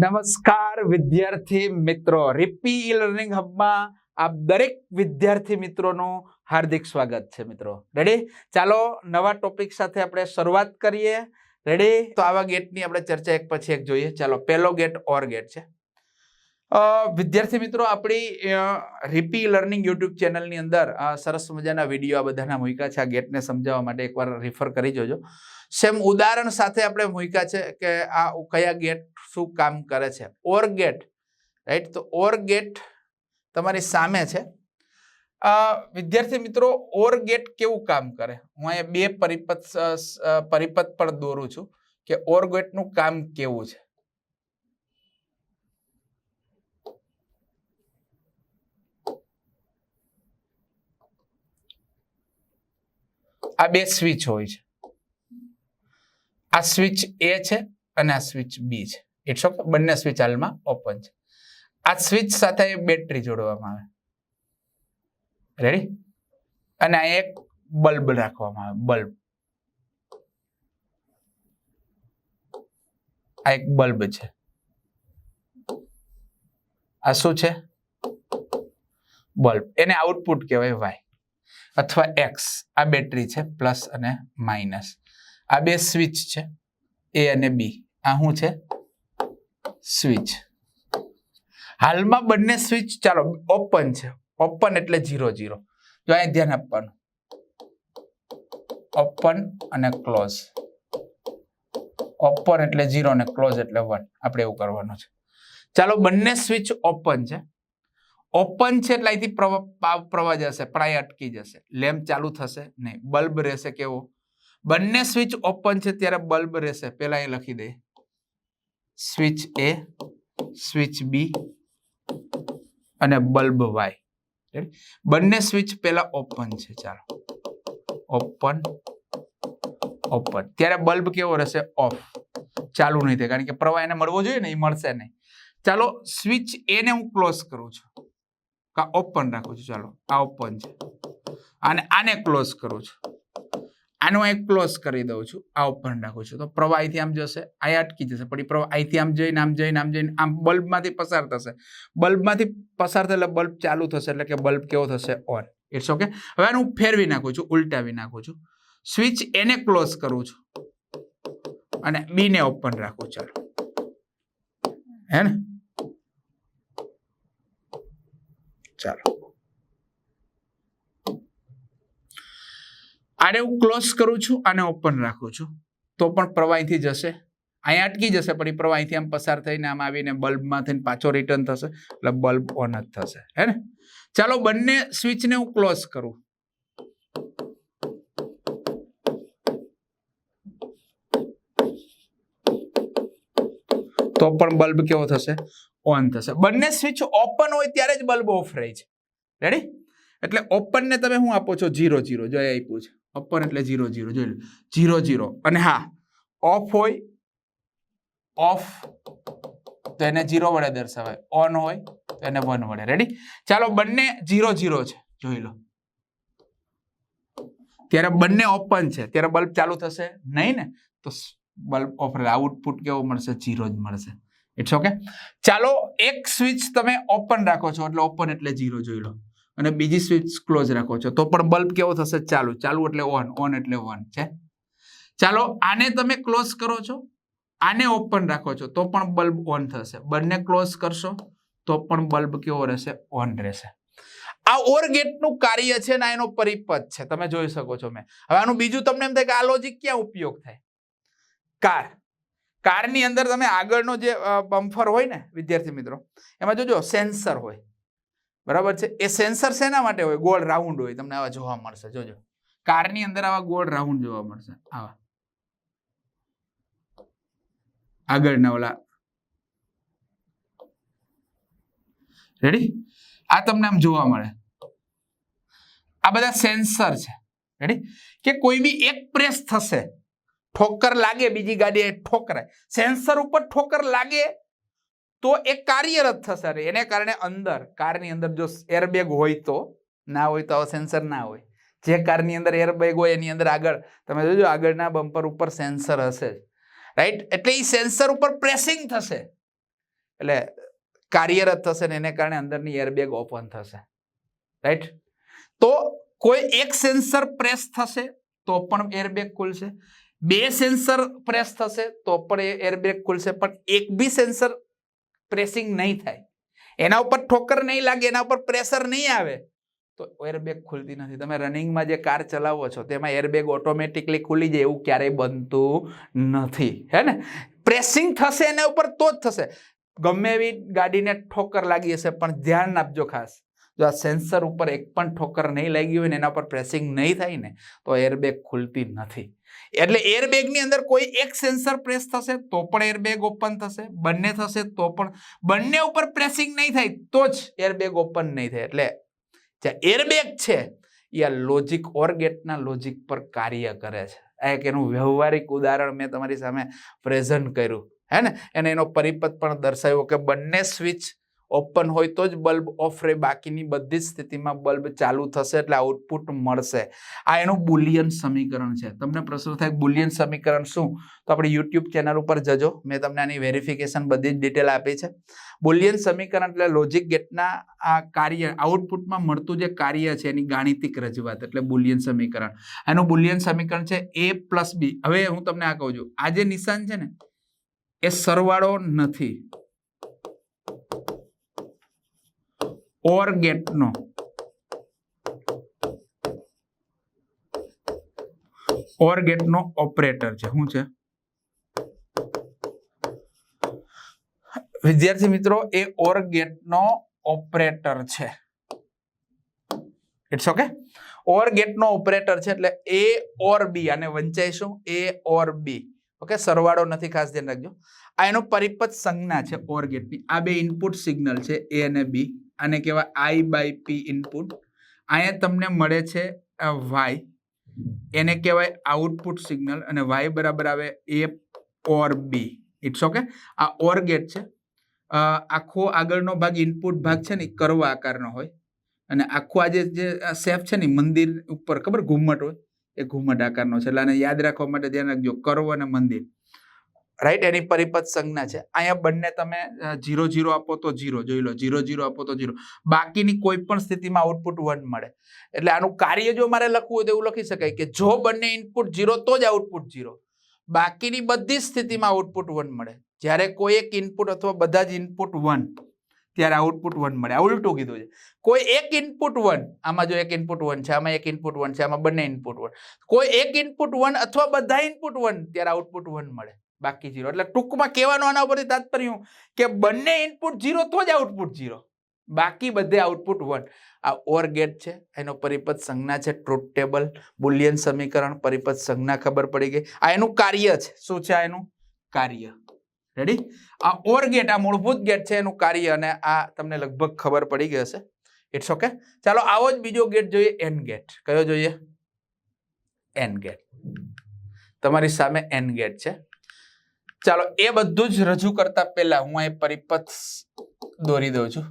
નમસ્કાર વિદ્યાર્થી મિત્રો. રિપી ઈ લર્નિંગ હબમાં આપ દરેક વિદ્યાર્થી મિત્રોનું હાર્દિક સ્વાગત છે મિત્રો. રેડી ચાલો, નવા ટોપિક સાથે આપણે શરૂઆત કરીએ. રેડી તો આવા ગેટની આપણે ચર્ચા એક પછી એક જોઈએ. ચાલો, પહેલો ગેટ ઓર ગેટ છે. વિદ્યાર્થી મિત્રો, આપણી રિપી લર્નિંગ યુટ્યુબ ચેનલની અંદર સરસ મજાના વીડિયો આ બધાના મૂક્યા છે. આ ગેટને સમજાવવા માટે એકવાર રિફર કરી જોજો. સેમ ઉદાહરણ સાથે આપણે મૂક્યા છે કે આ કયા ગેટ શું કામ કરે છે. ઓર ગેટ રાઈટ તો ઓર ગેટ તમારી સામે છે. વિદ્યાર્થી મિત્રો ઓર ગેટ કેવું કામ કરે? હું અહીંયા બે પરિપથ પરિપથ પર દોરું છું કે ઓર ગેટનું કામ કેવું છે. આ બે સ્વિચ હોય છે. આ સ્વિચ એ છે અને આ સ્વિચ બી છે. ઇટ્સ ઓકે બંને સ્વિચ હાલમાં ઓપન છે. આ સ્વિચ સાથે બેટરી જોડવામાં આવે. રેડી અને આ એક બલ્બ રાખવામાં આવે, બલ્બ. આ એક બલ્બ છે. આ શું છે? બલ્બ. એને આઉટપુટ કહેવાય વાય અથવા એક્સ આ બેટરી છે, પ્લસ અને માઇનસ. આ બે સ્વિચ છે એ અને બી આ શું છે? સ્વિચ. હાલમાં બંને સ્વિચ, ચાલો, ઓપન છે. ઓપન એટલે ઝીરો ઝીરો. જો અહીં ધ્યાન આપવાનું. ઓપન અને ક્લોઝ. ઓપન એટલે ઝીરો અને ક્લોઝ એટલે વન. આપણે એવું કરવાનું છે. ચાલો, બંને સ્વિચ ઓપન છે. ઓપન છે એટલે અહીંથી પ્રવાહ જશે અહીં અટકી જશે. લેમ્પ ચાલુ થશે નહીં. બલ્બ રહેશે કેવો? બંને સ્વિચ ઓપન છે ત્યારે બલ્બ રહેશે. પેલા એ લખી દઈએ સ્વિચ એ સ્વિચ બી અને બલ્બ વાય બંને સ્વિચ પેલા ઓપન છે. ચાલો. Open open. ત્યારે બલ્બ કેવો રહેશે? ઓફ. ચાલુ નહીં થાય. કારણ કે પ્રવાહ એને મળવો જોઈએ ને, એ મળશે નહીં. ચાલો, સ્વિચ એને હું ક્લોઝ કરું છું. ઓપન રાખું છું, ચાલો, આ ઓપન છે. અને આને ક્લોઝ કરું છું. આનું એક ક્લોઝ કરી દઉં છું, આ ઓપન રાખું છું. તો પ્રવાહ અહીંથી આમ જશે અહીંયા અટકી જશે પણ પ્રવાહ અહીંથી આમ જઈને આમ જઈને આમ જઈને, આમ બલ્બમાંથી પસાર થશે. બલ્બમાંથી પસાર થશે એટલે બલ્બ ચાલુ થશે, એટલે કે બલ્બ કેવો થશે? ઓન ઇટ્સ ઓકે હવે આનું હું ફેરવી નાખું છું, ઉલટાવી નાખું છું. સ્વિચ એને ક્લોઝ કરું છું. અને બીને ઓપન રાખું, ચાલો. હે ને? ચાલો. આને હું ક્લોઝ કરું છું, આને ઓપન રાખું છું. તો પણ પ્રવાહ અહીંથી જશે. અહીંયા અટકી જશે, પણ એ પ્રવાહ અહીંથી આમ પસાર થઈને આમ આવીને બલ્બમાં થઈને પાછો રિટર્ન થશે. એટલે બલ્બ ઓન જ થશે. હે ને? ચાલો, બંને સ્વિચને હું ક્લોઝ કરું. તો પણ બલ્બ કેવો થશે? ઓન થશે. બંને સ્વિચ ઓપન હોય ત્યારે જ બલ્બ ઓફ રહે છે. રેડી એટલે ઓપન ને તમે શું આપો છો? જીરો જીરો જો એ આપ્યું છે. ઓપન એટલે જીરો જીરો જોઈ લો. જીરો જીરો અને હા, ઓફ હોય, ઓફ તો એને જીરો વડે દર્શાવાય ઓન હોય તો એને વન વડે. રેડી ચાલો, બંને જીરો જીરો છે. જોઈ લો. ત્યારે બંને ઓપન છે. ત્યારે બલ્બ ચાલુ થશે? નહીં ને? તો બલ્બ ઓફ આઉટપુટ કેવો મળશે? જીરો જ મળશે. ઇટ્સ ઓકે ચાલો, એક સ્વિચ તમે ઓપન રાખો છો. એટલે ઓપન એટલે જીરો જોઈ લો. અને બીજી સ્વિચ ક્લોઝ રાખો છો. તો પણ બલ્બ કેવો થશે? ચાલુ. ચાલુ એટલે ઓન ઓન એટલે વન છે? ચાલો, આને તમે ક્લોઝ કરો છો. આને ઓપન રાખો છો. તો પણ બલ્બ ઓન થશે. બંને ક્લોઝ કરશો, તો પણ બલ્બ કેવો રહેશે? ઓન રહેશે. આ ઓર ગેટનું કાર્ય છે ને એનો પરિપથ છે. તમે જોઈ શકો છો મેં. હવે આનું બીજું તમને એમ થાય કે આ લોજિક ક્યાં ઉપયોગ થાય? કાર. કારની અંદર તમે આગળનો જે બમ્ફર હોય ને, વિદ્યાર્થી મિત્રો, એમાં જોજો સેન્સર હોય. બરાબર છે? એ સેન્સર શેના માટે હોય? ગોળ રાઉન્ડ હોય. તમને આવા જોવા મળશે. જોજો. કારની અંદર આવા ગોળ રાઉન્ડ જોવા મળશે. આવા. આગળના ઓલા. રેડી આ તમને આમ જોવા મળે. આ બધા સેન્સર છે. રેડી કે કોઈ બી એક પ્રેસ થશે ઠોકર લાગે, બીજી ગાડી ઠોકરાય. સેન્સર ઉપર ઠોકર લાગે તો એ કાર્યરત થશે રે. એને કારણે અંદર, કારની અંદર જો એરબેગ હોય તો, ના હોય તો આવો સેન્સર ના હોય. જે કારની અંદર એરબેગ હોય એની અંદર આગળ, તમે જોજો આગળના બમ્પર ઉપર સેન્સર હશે રાઈટ એટલે એ સેન્સર ઉપર પ્રેસિંગ થશે. એટલે કાર્યરત થશે ને એને કારણે અંદરની એરબેગ ઓપન થશે. રાઈટ તો કોઈ એક સેન્સર પ્રેસ થશે, તો પણ એરબેગ ખુલશે. બે સેન્સર પ્રેસ થશે તો પણ એ એરબેગ ખુલશે, પણ એક બી સેન્સર પ્રેસિંગ નહીં થાય. એના ઉપર ઠોકર નહીં લાગે, એના ઉપર પ્રેશર નહીં આવે, તો એરબેગ ખુલતી નથી. તમે રનિંગમાં જે કાર ચલાવો છો, તેમાં એરબેગ ઓટોમેટિકલી ખુલી જાય એવું ક્યારેય બનતું નથી. હે ને? પ્રેસિંગ થશે એના ઉપર તો જ થશે. ગમે એવી ગાડીને ઠોકર લાગી હશે, પણ ધ્યાન આપજો ખાસ. જો આ સેન્સર ઉપર એક પણ ઠોકર નહીં લાગી હોય ને, એના પર પ્રેસિંગ નહીં થાય ને, તો એરબેગ ખુલતી નથી. એટલે એરબેગની અંદર કોઈ એક સેન્સર પ્રેસ થશે તો પણ એરબેગ ઓપન થશે, બંને થશે તો પણ, બંને ઉપર પ્રેસિંગ નહીં થાય તો જ એરબેગ ઓપન નહીં થાય. એટલે જે એરબેગ છે, એ આ લોજિક ઓર ગેટના લોજિક પર કાર્ય કરે છે. આ એક એનું વ્યવહારિક ઉદાહરણ મેં તમારી સામે પ્રેઝન્ટ કર્યું. હે ને? એને એનો પરિપથ પણ દર્શાવ્યો કે બંને સ્વિચ ઓપન હોય તો જ બલ્બ ઓફ રહે, બાકીની બધી જ સ્થિતિમાં બલ્બ ચાલુ થશે એટલે આઉટપુટ મળશે. આ એનું બુલિયન સમીકરણ છે. તમને પ્રશ્ન થાય બુલિયન સમીકરણ શું? તો આપણે યુટ્યુબ ચેનલ ઉપર જજો. મેં તમને આની વેરિફિકેશન બધી જ ડિટેલ આપી છે. બુલિયન સમીકરણ એટલે લોજિક ગેટના આ કાર્ય, આઉટપુટમાં મળતું જે કાર્ય છે એની ગાણિતિક રજૂઆત એટલે બુલિયન સમીકરણ. એનું બુલિયન સમીકરણ છે એ પ્લસ બી. હવે હું તમને આ કહું છું. આ જે નિશાન છે ને, એ સરવાળો નથી. ઓર ગેટનો ઓર ગેટનો ઓપરેટર છે. શું છે? વિદ્યાર્થી મિત્રો, એ ઓર ગેટનો ઓપરેટર છે. ઇટ્સ ઓકે ઓર ગેટનો ઓપરેટર છે એટલે એ ઓર બી આને વંચાઈશું એ ઓર બી ઓકે સરવાળો નથી, ખાસ ધ્યાન રાખજો. આ એનો પરિપથ સંજ્ઞા છે ઓર ગેટની આ બે ઇનપુટ સિગ્નલ છે એ અને બી આને કહેવાય આઈ બાય પી ઇનપુટ અહીંયા તમને મળે છે વાય એને કહેવાય આઉટપુટ સિગ્નલ અને વાય બરાબર આવે એ ઓર બી ઇટ્સ ઓકે આ ઓર ગેટ છે. આખો આગળનો ભાગ ઇનપુટ ભાગ છે ને કર્વ આકારનો હોય. અને આખો આજે જે સેફ છે ને મંદિર ઉપર, ખબર? ઘુમ્મટ હોય. એ ઘુમ્મટ આકારનો છે. એટલે આને યાદ રાખવા માટે ધ્યાન રાખજો. કરવ અને મંદિર. રાઈટ એની પરિપથ સંજ્ઞા છે. અહીંયા બંને તમે જીરો જીરો આપો તો જીરો જોઈ લો જીરો જીરો આપો તો જીરો બાકીની કોઈ પણ સ્થિતિમાં આઉટપુટ વન મળે. એટલે આનું કાર્ય જો મારે લખવું હોય તો એવું લખી શકાય કે જો બંને ઇનપુટ જીરો તો જ આઉટપુટ જીરો બાકીની બધી સ્થિતિમાં આઉટપુટ વન મળે. જ્યારે કોઈ એક ઇનપુટ અથવા બધા જ ઇનપુટ વન ત્યારે આઉટપુટ વન મળે. આ ઉલટું કીધું છે. કોઈ એક ઇનપુટ વન આમાં જો એક ઇનપુટ વન છે, આમાં એક ઇનપુટ વન છે, આમાં બંને ઇનપુટ વન કોઈ એક ઇનપુટ વન અથવા બધા ઇનપુટ વન ત્યારે આઉટપુટ વન મળે. બાકી જીરો એટલે ટૂંકમાં કહેવાનું આના ઉપરથી તાત્પર્યું કે બંને ઇનપુટ જીરો તો જ આઉટપુટ જીરો બાકી બધે આઉટપુટ વન આ ઓર ગેટ છે, એનો પરિપથ સંજ્ઞા છે ટ્રુથ ટેબલ બુલિયન સમીકરણ, પરિપથ સંજ્ઞા ખબર પડી ગઈ. આ એનું કાર્ય છે. શું છે આ એનું? કાર્ય. રેડી આ ઓર ગેટ આ મૂળભૂત ગેટ છે એનું કાર્ય અને આ તમને લગભગ ખબર પડી ગઈ હશે. ઇટ્સ ઓકે ચાલો આવો જ બીજો ગેટ જોઈએ એન ગેટ કયો જોઈએ? એન ગેટ તમારી સામે એન ગેટ છે. ચાલો, એ બધું જ રજૂ કરતા પહેલા હું અહીં પરિપથ દોરી દઉં છું.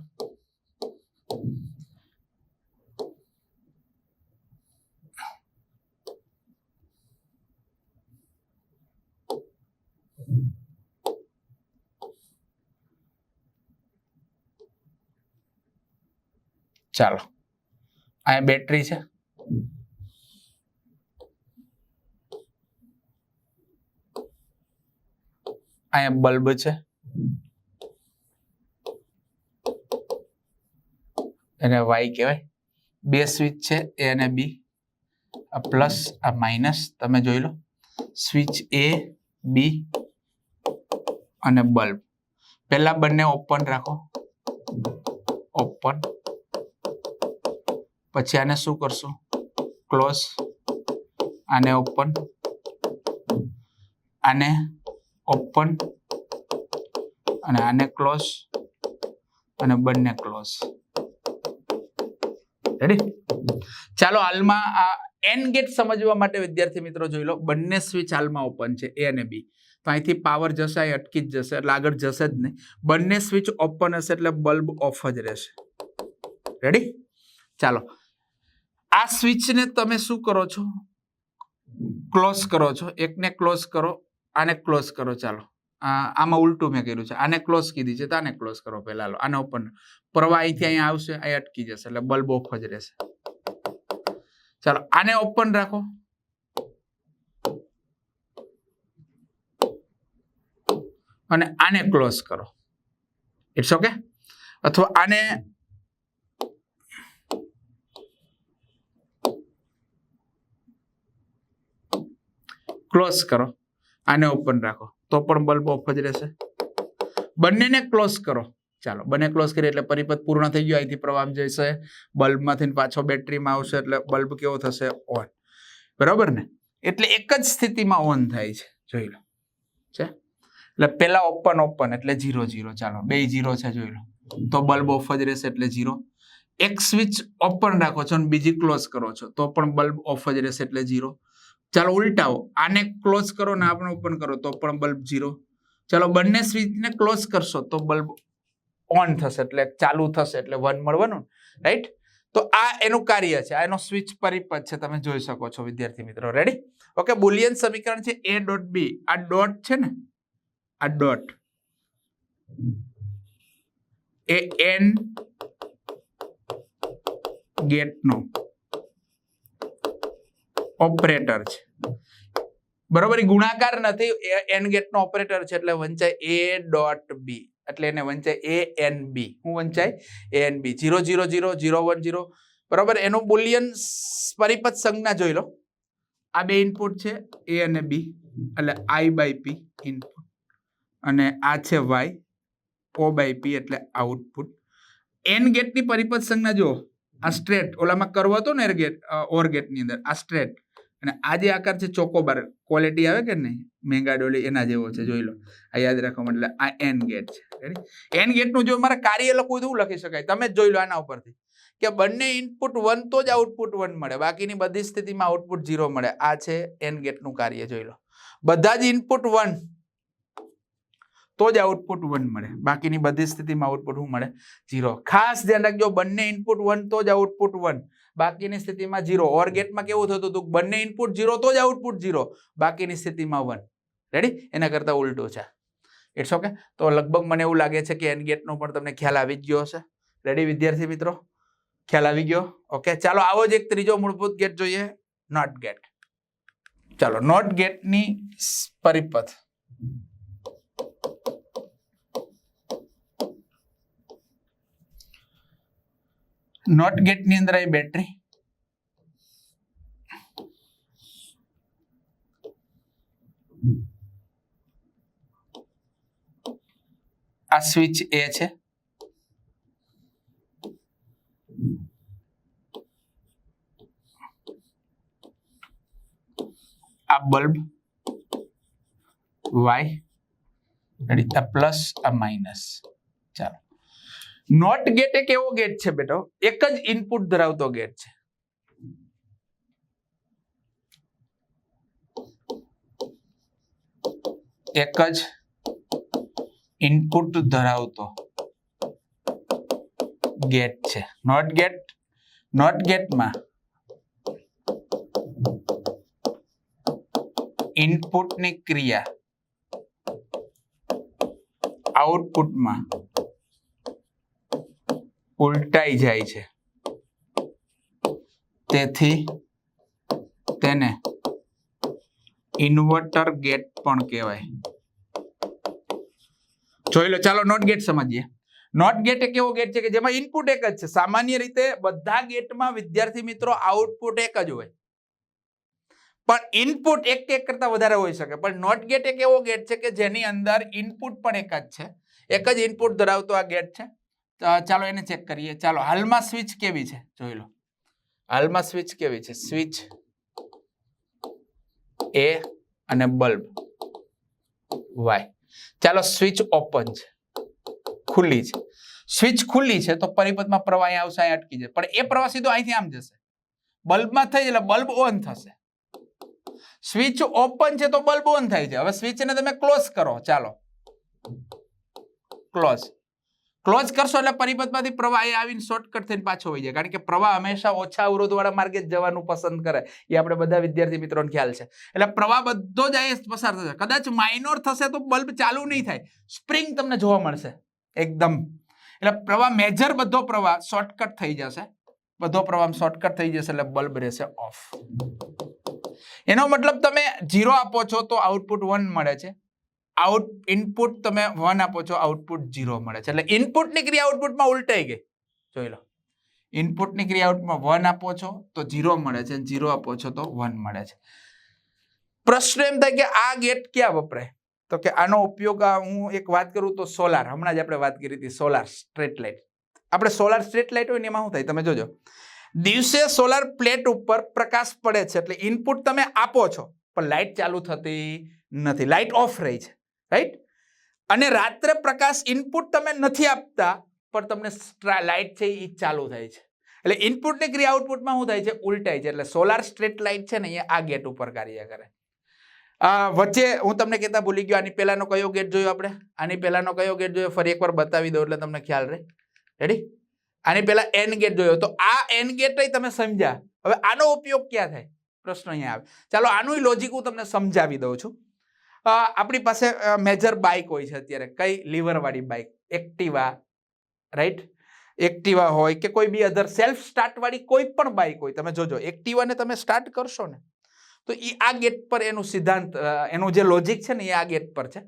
ચાલો અહીંયા બેટરી છે. અહીંયા બલ્બ છે. એને વાય કહેવાય. બે સ્વિચ છે, એ અને બી. આ પ્લસ, આ માઇનસ, તમે જોઈ લો. સ્વિચ એ, બી અને બલ્બ. પહેલા બંને ઓપન રાખો. ઓપન. પછી આને શું કરશું? ક્લોઝ. આને ઓપન. આને ઓપન અને આને ક્લોઝ અને બંને ક્લોઝ રેડી ચાલો હાલમાં આ એન ગેટ સમજવા માટે વિદ્યાર્થી મિત્રો જોઈ લો. બંને સ્વિચ હાલમાં ઓપન છે એ અને બી તો અહીંથી પાવર જશે, અહીં અટકી જ જશે, એટલે આગળ જશે જ નહીં. બંને સ્વિચ ઓપન હશે એટલે બલ્બ ઓફ જ રહેશે. રેડી ચાલો. આ સ્વિચને તમે શું કરો છો? ક્લોઝ કરો છો. એકને ક્લોઝ કરો. આને ક્લોઝ કરો, ચાલો. આમાં ઉલટું મેં કર્યું છે. આને ક્લોઝ કીધી છે તો આને ક્લોઝ કરો પહેલા લો. આને ઓપન પ્રવાહ અહીંથી અહીંયા આવશે, અહીં અટકી જશે, એટલે બલ્બ ઓફ જ રહેશે. ચાલો, આને ઓપન રાખો. અને આને ક્લોઝ કરો. ઇટ્સ ઓકે અથવા આને ક્લોઝ કરો. આને ઓપન રાખો. તો પણ બલ્બ ઓફ જ રહેશે. બંનેને ક્લોઝ કરો. ચાલો, બંને ક્લોઝ કરીએ એટલે પરિપથ પૂર્ણ થઈ ગયો. અહીંથી પ્રવાહ જશે. બલ્બમાંથી પાછો બેટરીમાં આવશે એટલે બલ્બ કેવો થશે? ઓન બરાબર ને? એટલે એક જ સ્થિતિમાં ઓન થાય છે. જોઈ લો. છે? એટલે પેલા ઓપન ઓપન એટલે જીરો જીરો ચાલો, બે જીરો છે, જોઈ લો. તો બલ્બ ઓફ જ રહેશે એટલે ઝીરો એક સ્વિચ ઓપન રાખો છો અને બીજી ક્લોઝ કરો છો. તો પણ બલ્બ ઓફ જ રહેશે એટલે જીરો ચાલો ઉલટાવો. આને ક્લોઝ કરો ને આપણે ઓપન કરો, તો પણ બલ્બ જીરો ચાલો બંને સ્વિચને ક્લોઝ કરશો, તો બલ્બ ઓન થશે, એટલે ચાલુ થશે, એટલે વન મળવાનું રાઈટ તો આ એનું કાર્ય છે, આ એનો સ્વિચ પરિપથ છે, તમે જોઈ શકો છો, વિદ્યાર્થી મિત્રો. રેડી ઓકે બુલિયન સમીકરણ છે એ ડોટ બી આ ડોટ છે ને? આ ડોટ એ એન ગેટનો ઓપરેટર છે. બરોબર ગુણાકાર નથી એન ગેટ નો ઓપરેટર છે, એટલે વંચાય એ ડોટ બી એટલે એને વંચાય એ એન બી હું વંચાય? A and B zero zero zero zero one zero બરોબર, એનું બુલિયન પરિપથ સંજ્ઞા જોઈ લો. આ બે ઇનપુટ છે એ અને બી એટલે આઈ બાય પી ઇનપુટ અને આ છે વાય ઓ બાય પી એટલે આઉટપુટ એન ગેટની પરિપથ સંજ્ઞા જુઓ. આ સ્ટ્રેટ ઓલામાં કરવો હતો ને ગેટ ઓર ગેટની અંદર, આ સ્ટ્રેટ અને આ આકાર છે ચોકોબાર ક્વોલિટી આવે કે નહીં? મેંગા ડોલી એના જેવો છે, જોઈ લો. આ યાદ રાખવા એટલે આ એન ગેટ છે. એન ગેટનું જો મારે કાર્ય લખવું તો લખી શકાય. તમે જ જોઈ લો આના ઉપરથી. કે બંને ઇનપુટ વન તો જ આઉટપુટ વન મળે. બાકીની બધી સ્થિતિમાં આઉટપુટ ઝીરો મળે. આ છે એન ગેટનું કાર્ય, જોઈ લો. બધા જ ઇનપુટ વન તો જ આઉટપુટ વન મળે. બાકીની બધી સ્થિતિમાં આઉટપુટ શું મળે? ઝીરો ખાસ ધ્યાન રાખજો, બંને ઇનપુટ વન તો જ આઉટપુટ વન બાકીની સ્થિતિમાં ઝીરો ઓર ગેટમાં કેવું થતું હતું? બંને ઇનપુટ જીરો તો જ આઉટપુટ ઝીરો બાકીની સ્થિતિમાં વન રેડી એના કરતાં ઉલટું છે. ઇટ્સ ઓકે તો લગભગ મને એવું લાગે છે કે એન ગેટનો પણ તમને ખ્યાલ આવી જ ગયો હશે. રેડી વિદ્યાર્થી મિત્રો? ખ્યાલ આવી ગયો? ઓકે ચાલો આવો જ એક ત્રીજો મૂળભૂત ગેટ જોઈએ. નોટ ગેટ ચાલો નોટ ગેટની પરિપથ. નોટ ગેટની અંદર આવી બેટરી આ સ્વિચ એ છે. આ બલ્બ વાય પ્લસ આ માઇનસ ચાલો. નોટ ગેટ એક એવો ગેટ છે બેટો? એક જ ઇનપુટ ધરાવતો ગેટ છે. એક જ ઇનપુટ ધરાવતો ગેટ છે. નોટ ગેટ નોટ ગેટમાં ઇનપુટની ક્રિયા આઉટપુટમાં ઉલટાઈ જાય છે. તેથી તેને ઇન્વર્ટર ગેટ પણ કહેવાય. જોઈ લો, ચાલો નોટ ગેટ સમજીએ. નોટ ગેટ એક એવો ગેટ છે કે જેમાં ઇનપુટ એક જ છે. સામાન્ય રીતે બધા ગેટમાં વિદ્યાર્થી મિત્રો આઉટપુટ એક જ હોય. પણ ઇનપુટ એક એક કરતા વધારે હોઈ શકે. પણ નોટ ગેટ એક એવો ગેટ છે કે જેની અંદર ઇનપુટ પણ એક જ છે. એક જ ઇનપુટ ધરાવતો આ ગેટ છે. ચાલો એને ચેક કરીએ. ચાલો, હાલમાં સ્વિચ કેવી છે? જોઈ લો. હાલમાં સ્વિચ કેવી છે? સ્વિચ એ અને બલ્બ વાય ચાલો સ્વિચ ઓપન છે. ખુલ્લી છે. સ્વિચ ખુલ્લી છે તો પરિપથમાં પ્રવાહ આવશે અહીં અટકી જશે. પણ એ પ્રવાહ સીધો અહીંથી આમ જશે. બલ્બમાં થઈ એટલે બલ્બ ઓન થશે. સ્વિચ ઓપન છે તો બલ્બ ઓન થાય છે. હવે સ્વિચને તમે ક્લોઝ કરો. ચાલો. ક્લોઝ ક્લોઝ કરશો એટલે પરિપથમાંથી પ્રવાહ એ આવીને શોર્ટકટ થઈને પાછો હોય જાય. કારણ કે પ્રવાહ હંમેશા ઓછા અવરોધવાળા માર્ગે જ જવાનું પસંદ કરે. એ આપણે બધા વિદ્યાર્થી મિત્રોને ખ્યાલ છે. એટલે પ્રવાહ બધો જ આ પસાર થશે. કદાચ માઇનોર થશે તો બલ્બ ચાલુ નહીં થાય. સ્પ્રિંગ તમને જોવા મળશે. એકદમ. એટલે પ્રવાહ મેજર બધો પ્રવાહ શોર્ટકટ થઈ જશે. બધો પ્રવાહ શોર્ટકટ થઈ જશે એટલે બલ્બ રહેશે ઓફ એનો મતલબ તમે જીરો આપો છો તો આઉટપુટ વન મળે છે. આઉટ, ઇનપુટ તમે વન આપો છો, આઉટપુટ જીરો મળે છે. એટલે ઇનપુટની ક્રિયા આઉટપુટમાં ઉલટાઈ ગઈ. જોઈ લો. ઇનપુટની ક્રિયા આઉટમાં વન આપો છો, તો જીરો મળે છે. ઝીરો આપો છો, તો વન મળે છે. પ્રશ્ન એમ થાય કે આ ગેટ ક્યાં વપરાય? તો કે આનો ઉપયોગ હું એક વાત કરું તો સોલાર. હમણાં જ આપણે વાત કરી હતી સોલાર સ્ટ્રીટ લાઇટ. આપણે સોલાર સ્ટ્રીટ લાઇટ હોય એમાં શું થાય? તમે જોજો. દિવસે સોલાર પ્લેટ ઉપર પ્રકાશ પડે છે, એટલે ઇનપુટ તમે આપો છો, પણ લાઇટ ચાલુ થતી નથી. લાઇટ ઓફ રહી છે. રાઈટ અને રાત્રે પ્રકાશ ઇનપુટ તમે નથી આપતા, પણ તમને લાઇટ છે એ ચાલુ થાય છે. એટલે ઇનપુટની ક્રિયા આઉટપુટમાં શું થાય છે? ઉલટાય છે. એટલે સોલાર સ્ટ્રીટ લાઇટ છે ને એ આ ગેટ ઉપર કાર્ય કરે. વચ્ચે હું તમને કહેતા ભૂલી ગયો, આની પહેલાંનો કયો ગેટ જોયો આપણે? આની પહેલાંનો કયો ગેટ જોયો? ફરી એકવાર બતાવી દઉં એટલે તમને ખ્યાલ રહે. રેડી આની પહેલાં એન ગેટ જોયો. તો આ એન ગેટ તમે સમજ્યા. હવે આનો ઉપયોગ ક્યાં થાય? પ્રશ્ન અહીંયા આવે. ચાલો આનું લોજિક હું તમને સમજાવી દઉં છું. આપણી પાસે મેજર બાઇક હોય છે અત્યારે. કઈ લીવરવાળી બાઇક એક્ટિવા રાઈટ એક્ટિવા હોય કે કોઈ બી અધર સેલ્ફ સ્ટાર્ટવાળી કોઈ પણ બાઇક હોય. તમે જોજો, એક્ટિવાને તમે સ્ટાર્ટ કરશો ને, તો એ આ ગેટ પર એનું સિદ્ધાંત એનું જે લોજિક છે ને, એ આ ગેટ પર છે.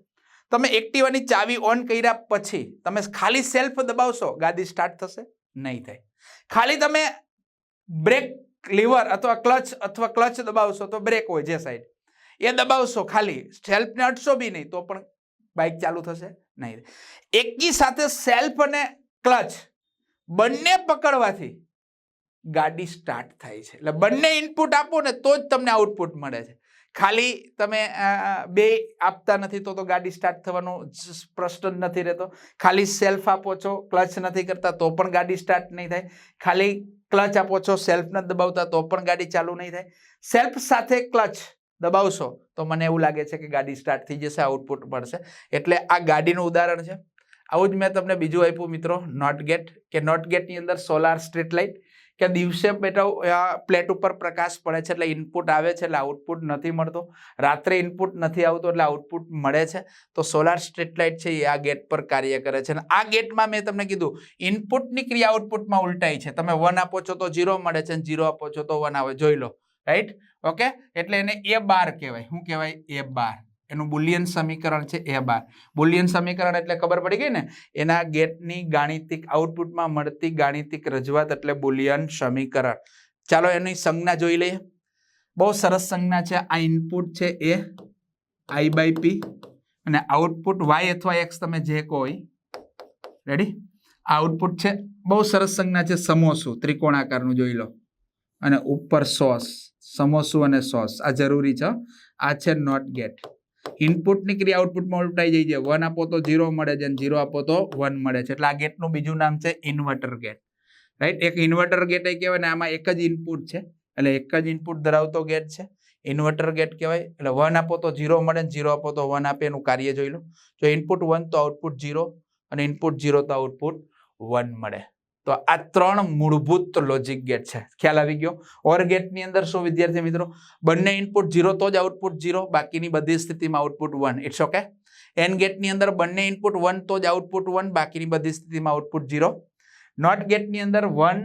તમે એક્ટિવાની ચાવી ઓન કર્યા પછી તમે ખાલી સેલ્ફ દબાવશો, ગાડી સ્ટાર્ટ થશે? નહીં થાય. ખાલી તમે બ્રેક લીવર અથવા ક્લચ અથવા ક્લચ દબાવશો તો બ્રેક હોય, જે સાઈડ એ દબાવશો ખાલી. સેલ્ફને અટશો બી નહીં, તો પણ બાઇક ચાલુ થશે? નહીં. એકી સાથે સેલ્ફ અને ક્લચ બંને પકડવાથી ગાડી સ્ટાર્ટ થાય છે. એટલે બંને ઇનપુટ આપો ને તો જ તમને આઉટપુટ મળે છે. ખાલી તમે બે આપતા નથી તો તો ગાડી સ્ટાર્ટ થવાનો પ્રશ્ન નથી રહેતો. ખાલી સેલ્ફ આપો છો ક્લચ નથી કરતા તો પણ ગાડી સ્ટાર્ટ નહીં થાય. ખાલી ક્લચ આપો છો સેલ્ફ નથી દબાવતા તો પણ ગાડી ચાલુ નહીં થાય. સેલ્ફ સાથે ક્લચ દબાવશો, તો મને એવું લાગે છે કે ગાડી સ્ટાર્ટ થઈ જશે આઉટપુટ મળશે. એટલે આ ગાડીનું ઉદાહરણ છે. આવું જ મેં તમને બીજું આપ્યું મિત્રો નોટ ગેટ કે નોટ ગેટની અંદર સોલાર સ્ટ્રીટ લાઇટ કે દિવસે બેટા પ્લેટ ઉપર પ્રકાશ પડે છે એટલે ઇનપુટ આવે છે એટલે આઉટપુટ નથી મળતો. રાત્રે ઇનપુટ નથી આવતો એટલે આઉટપુટ મળે છે. તો સોલાર સ્ટ્રીટ લાઇટ છે એ આ ગેટ પર કાર્ય કરે છે. અને આ ગેટમાં મેં તમને કીધું ઇનપુટની ક્રિયા આઉટપુટમાં ઉલટાઈ છે. તમે વન આપો છો તો ઝીરો મળે છે અને ઝીરો આપો છો તો વન આવે. જોઈ લો. રાઈટ ઓકે એટલે એને એ બાર કહેવાય. શું કહેવાય? એ બાર. એનું બુલિયન સમીકરણ છે એ બાર. બુલિયન સમીકરણ એટલે ખબર પડી ગઈ ને? એના ગેટની ગાણિતિક આઉટપુટમાં મળતી ગાણિતિક રજૂઆત એટલે બુલિયન સમીકરણ. ચાલો એની સંજ્ઞા જોઈ લઈએ. બહુ સરસ સંજ્ઞા છે. આ ઇનપુટ છે એ આઈ બાય પી અને આઉટપુટ વાય અથવા એક્સ તમે જે કહો રેડી આઉટપુટ છે. બહુ સરસ સંજ્ઞા છે સમોસું. ત્રિકોણાકારનું જોઈ લો. અને ઉપર સોસ. સમોસું અને સોસ. આ જરૂરી છે. આ છે નોટ ગેટ ઇનપુટની ક્રિયા આઉટપુટમાં ઉલટાઈ જાય છે. વન આપો તો ઝીરો મળે છે અને ઝીરો આપો તો વન મળે છે. એટલે આ ગેટનું બીજું નામ છે ઇન્વર્ટર ગેટ રાઈટ એક ઇન્વર્ટર ગેટ એ કહેવાય ને આમાં એક જ ઇનપુટ છે. એટલે એક જ ઇનપુટ ધરાવતો ગેટ છે. ઇન્વર્ટર ગેટ કહેવાય. એટલે વન આપો તો ઝીરો મળે ને ઝીરો આપો તો વન આપે એનું કાર્ય જોઈ લો. જો ઇનપુટ વન તો આઉટપુટ ઝીરો અને ઇનપુટ ઝીરો તો આઉટપુટ વન મળે. તો આ ત્રણ મૂળભૂત લોજિક ગેટ છે. ખ્યાલ આવી ગયો? ઓર ગેટની અંદર શું વિદ્યાર્થી મિત્રો? બંને ઇનપુટ ઝીરો તો જ આઉટપુટ ઝીરો બાકીની બધી સ્થિતિમાં output one it's okay and ગેટની અંદર બંને ઇનપુટ વન તો જ આઉટપુટ વન બાકીની બધી સ્થિતિમાં આઉટપુટ ઝીરો નોટ ગેટની અંદર વન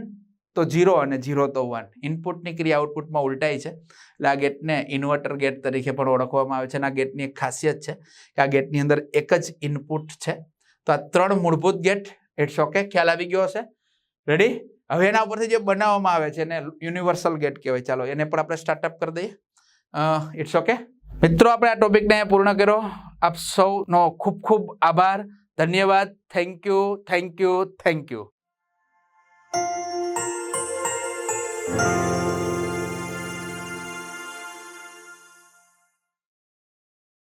તો ઝીરો અને ઝીરો તો વન ઇનપુટની ક્રિયા આઉટપુટમાં ઉલટાઈ છે. એટલે આ ગેટને ઇન્વર્ટર ગેટ તરીકે પણ ઓળખવામાં આવે છે અને આ ગેટની એક ખાસિયત છે કે આ ગેટની અંદર એક જ ઇનપુટ છે. તો આ ત્રણ મૂળભૂત ગેટ ઇટ્સ ઓકે ખ્યાલ આવી ગયો હશે? રેડી હવે એના ઉપરથી જે બનાવવામાં આવે છે એને યુનિવર્સલ ગેટ કહેવાય. ચાલો એને પણ આપણે સ્ટાર્ટઅપ કરી દઈએ. ઇટ્સ ઓકે મિત્રો, આપણે આ ટોપિકને પૂર્ણ કર્યો. આપ સૌનો ખૂબ ખૂબ આભાર. ધન્યવાદ. Thank you thank you thank you